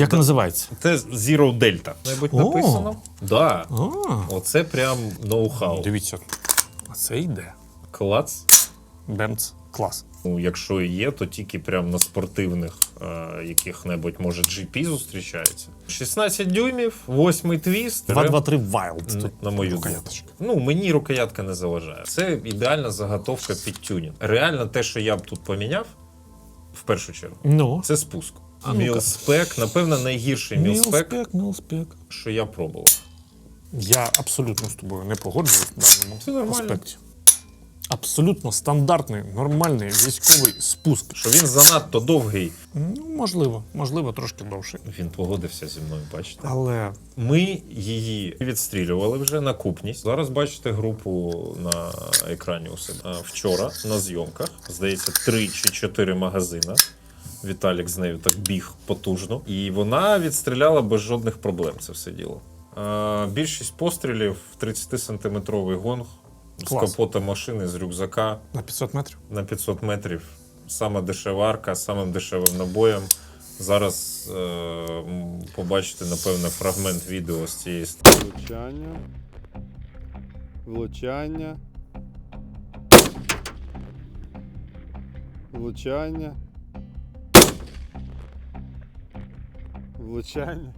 Як називається? Це Zero Delta. Мабуть, О. написано. Да. Оце прям ноу-хау. дивіться. А це йде. Клац. Бемц. Клас. Ну, якщо і є, то тільки прям на спортивних е, яких-небудь, може, GP зустрічається. 16 дюймів, 8 твіст. 223 Wild. Н- Тут на мою рукояточка. Ну, мені рукоятка не заважає. Це ідеальна заготовка під тюнінг. Реально, те, що я б тут поміняв, в першу чергу, Ну. це спуск. Мілспек, напевно, найгірший мілспек, Мілспек, мілспек. що я пробував. Я абсолютно з тобою не погоджуюсь в даному аспекті. Абсолютно стандартний, нормальний військовий спуск. Що він занадто довгий. Ну, можливо, можливо, трошки довший. Він погодився зі мною, бачите. Але Ми її відстрілювали вже на купність. Зараз бачите групу на екрані у себе. Вчора на зйомках, здається, три чи чотири магазина. Віталік з нею так біг потужно. І вона відстріляла без жодних проблем це все діло. А, більшість пострілів 30-сантиметровий гонг з Клас. капота машини, з рюкзака на 500 метрів. на 500 метрів. Саме дешева арка, самим дешевим набоєм. Зараз е, побачите, напевно, фрагмент відео з цієї стріли. Влучання. Влучання. Влучання. Влучання.